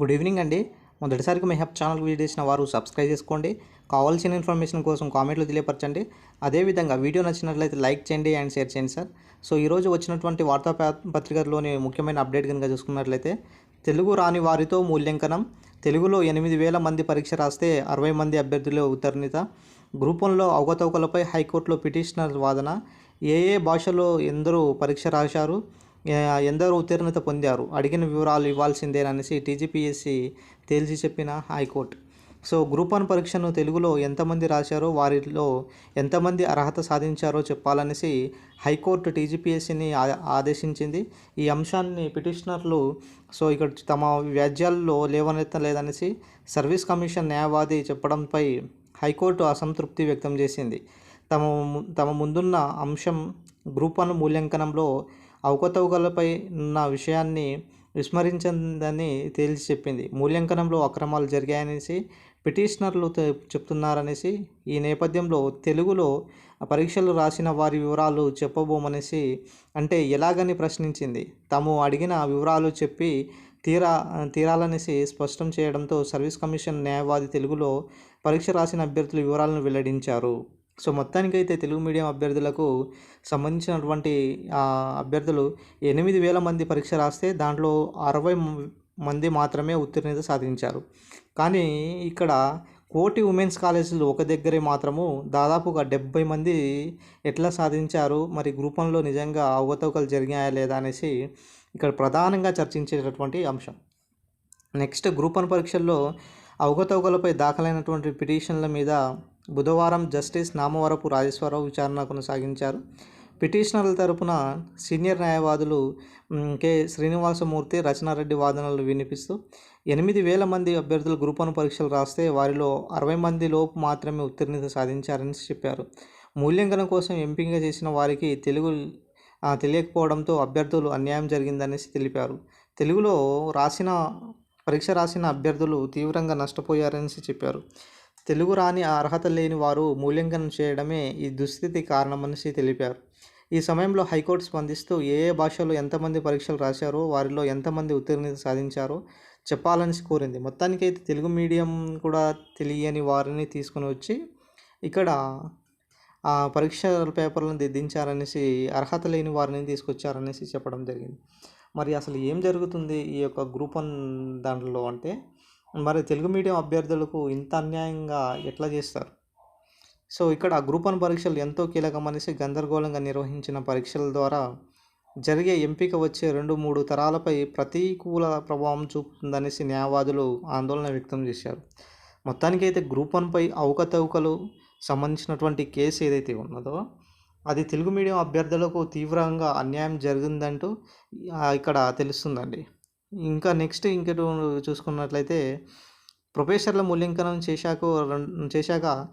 Good evening అండి. మొదటిసారిగా మీ హెప్ channel video చేసిన వారు సబ్స్క్రైబ్ చేసుకోండి. కావాల్సిన ఇన్ఫర్మేషన్ కోసం కామెంట్లో తెలియపరచండి. అదేవిధంగా వీడియో నచ్చినట్లయితే లైక్ చేయండి అండ్ షేర్ చేయండి సార్. సో ఈరోజు వచ్చినటువంటి వార్తా ప- పత్రికలోని ముఖ్యమైన అప్డేట్ కనుక చూసుకున్నట్లయితే తెలుగు రాని వారితో మూల్యాంకనం తెలుగులో ఎనిమిది వేల మంది పరీక్ష రాస్తే అరవై మంది అభ్యర్థులు ఉత్తర్ణిత గ్రూప్ వన్లో అవకతవకలపై హైకోర్టులో పిటిషనర్ వాదన ఏ ఏ భాషలో ఎందరూ పరీక్ష రాశారు ఎందరో ఉత్తీర్ణత పొందారు. అడిగిన వివరాలు ఇవ్వాల్సిందేననేసి టీజీపీఎస్సీ తేల్చి చెప్పిన హైకోర్టు. సో గ్రూప్ వన్ పరీక్షను తెలుగులో ఎంతమంది రాశారో వారిలో ఎంతమంది అర్హత సాధించారో చెప్పాలనేసి హైకోర్టు టీజీపీఎస్సీని ఆదేశించింది. ఈ అంశాన్ని పిటిషనర్లు సో ఇక్కడ తమ వ్యాజ్యాల్లో లేవనెత్తలేదనేసి సర్వీస్ కమిషన్ న్యాయవాది చెప్పడంపై హైకోర్టు అసంతృప్తి వ్యక్తం చేసింది. తమ తమ ముందున్న అంశం గ్రూప్ వన్ మూల్యాంకనంలో అవకతవకలపై ఉన్న విషయాన్ని విస్మరించిందని తేల్చి చెప్పింది. మూల్యాంకనంలో అక్రమాలు జరిగాయనేసి పిటిషనర్లు చెప్తున్నారనేసి ఈ నేపథ్యంలో తెలుగులో పరీక్షలు రాసిన వారి వివరాలు చెప్పబోమనేసి అంటే ఎలాగని ప్రశ్నించింది. తాము అడిగిన వివరాలు చెప్పి తీరా తీరాలనేసి స్పష్టం చేయడంతో సర్వీస్ కమిషన్ న్యాయవాది తెలుగులో పరీక్ష రాసిన అభ్యర్థుల వివరాలను వెల్లడించారు. సో మొత్తానికైతే తెలుగు మీడియం అభ్యర్థులకు సంబంధించినటువంటి అభ్యర్థులు ఎనిమిది వేల మంది పరీక్ష రాస్తే దాంట్లో అరవై మంది మాత్రమే ఉత్తీర్ణత సాధించారు. కానీ ఇక్కడ కోటి ఉమెన్స్ కాలేజీలు ఒక దగ్గరే మాత్రము దాదాపుగా డెబ్బై మంది ఎట్లా సాధించారు? మరి గ్రూపంలో నిజంగా అవకతవకలు జరిగాయా లేదా అనేసి ఇక్కడ ప్రధానంగా చర్చించేటటువంటి అంశం. నెక్స్ట్ గ్రూప్ వన్ పరీక్షల్లో అవకతవకలపై దాఖలైనటువంటి పిటిషన్ల మీద బుధవారం జస్టిస్ నామవరపు రాజేశ్వరరావు విచారణ కొనసాగించారు. పిటిషనర్ల తరపున సీనియర్ న్యాయవాదులు కె. శ్రీనివాసమూర్తి రచనారెడ్డి వాదనలు వినిపిస్తూ ఎనిమిది వేల మంది అభ్యర్థులు గ్రూప్ వన్ పరీక్షలు రాస్తే వారిలో అరవై మంది లోపు మాత్రమే ఉత్తీర్ణత సాధించారని చెప్పారు. మూల్యాంకనం కోసం ఎంపిక చేసిన వారికి తెలుగు తెలియకపోవడంతో అభ్యర్థులు అన్యాయం జరిగిందనేసి తెలిపారు. తెలుగులో రాసిన పరీక్ష రాసిన అభ్యర్థులు తీవ్రంగా నష్టపోయారనేసి చెప్పారు. తెలుగు రాని అర్హత లేని వారు మూల్యాంకనం చేయడమే ఈ దుస్థితి కారణమనేసి తెలిపారు. ఈ సమయంలో హైకోర్టు స్పందిస్తూ ఏ ఏ భాషలో ఎంతమంది పరీక్షలు రాశారో వారిలో ఎంతమంది ఉత్తీర్ణత సాధించారో చెప్పాలని కోరింది. మొత్తానికైతే తెలుగు మీడియం కూడా తెలియని వారిని తీసుకుని వచ్చి ఇక్కడ ఆ పరీక్ష పేపర్లను దిద్దించారనేసి అర్హత లేని వారిని తీసుకొచ్చారనేసి చెప్పడం జరిగింది. మరి అసలు ఏం జరుగుతుంది ఈ యొక్క గ్రూప్ వన్ దాంట్లో అంటే మరి తెలుగు మీడియం అభ్యర్థులకు ఇంత అన్యాయంగా ఎట్లా చేస్తారు? సో ఇక్కడ గ్రూప్ వన్ పరీక్షలు ఎంతో కీలకమనేసి గందరగోళంగా నిర్వహించిన పరీక్షల ద్వారా జరిగే ఎంపిక వచ్చే రెండు మూడు తరాలపై ప్రతికూల ప్రభావం చూపుతుందనేసి న్యాయవాదులు ఆందోళన వ్యక్తం చేశారు. మొత్తానికైతే గ్రూప్ వన్పై అవకతవకలు సంబంధించినటువంటి కేసు ఏదైతే ఉన్నదో అది తెలుగు మీడియం అభ్యర్థులకు తీవ్రంగా అన్యాయం జరిగిందంటూ ఇక్కడ తెలుస్తుందండి. ఇంకా నెక్స్ట్ ఇంకటి చూసుకున్నట్లయితే ప్రొఫెసర్ల మూల్యాంకనం చేశాక చేశాక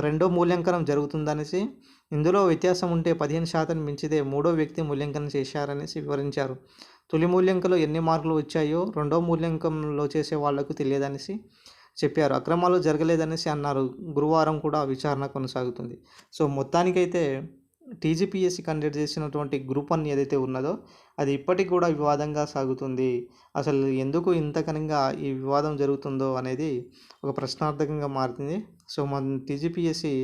రెండో మూల్యాంకనం జరుగుతుందనేసి ఇందులో వ్యత్యాసం ఉంటే పదిహేను శాతం మించితే మూడో వ్యక్తి మూల్యాంకనం చేశారనేసి వివరించారు. తొలి మూల్యాంకంలో ఎన్ని మార్కులు వచ్చాయో రెండో మూల్యాంకంలో చేసే వాళ్ళకు తెలియదనేసి చెప్పారు. అక్రమాలు జరగలేదనేసి అన్నారు. గురువారం కూడా విచారణ కొనసాగుతుంది. సో మొత్తానికైతే టీజీపీఎస్సీ కండక్ట్ చేసినటువంటి గ్రూప్ వన్ ఏదైతే ఉన్నదో అది ఇప్పటికి కూడా వివాదంగా సాగుతుంది. అసలు ఎందుకు ఇంతకనంగా ఈ వివాదం జరుగుతుందో అనేది ఒక ప్రశ్నార్థకంగా మారుతుంది సో మన టీజీపీఎస్సీ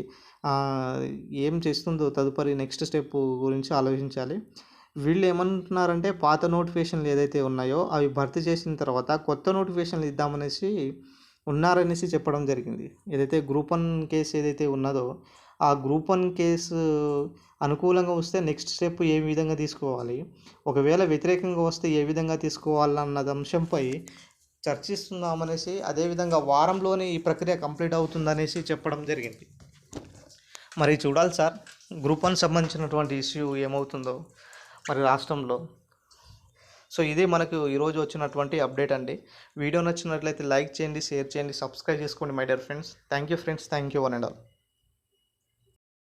ఏం చేస్తుందో తదుపరి నెక్స్ట్ స్టెప్ గురించి ఆలోచించాలి. వీళ్ళు ఏమంటున్నారంటే పాత నోటిఫికేషన్లు ఏదైతే ఉన్నాయో అవి భర్తీ చేసిన తర్వాత కొత్త నోటిఫికేషన్లు ఇద్దామనేసి ఉన్నారనేసి చెప్పడం జరిగింది. ఏదైతే గ్రూప్ వన్ కేసు ఏదైతే ఉన్నదో ఆ గ్రూప్ వన్ కేసు అనుకూలంగా వస్తే నెక్స్ట్ స్టెప్ ఏ విధంగా తీసుకోవాలి? ఒకవేళ వ్యతిరేకంగా వస్తే ఏ విధంగా తీసుకోవాలన్న అంశంపై చర్చిస్తున్నామనేసి అదేవిధంగా వారంలోనే ఈ ప్రక్రియ కంప్లీట్ అవుతుందనేసి చెప్పడం జరిగింది. మరి చూడాలి సార్ గ్రూప్ వన్ సంబంధించినటువంటి ఇష్యూ ఏమవుతుందో మరి రాష్ట్రంలో. సో ఇదే మనకు ఈరోజు వచ్చినటువంటి అప్డేట్ అండి. వీడియో నచ్చినట్లయితే లైక్ చేయండి షేర్ చేయండి సబ్స్క్రైబ్ చేసుకోండి my dear friends. Thank you friends thank you one and all.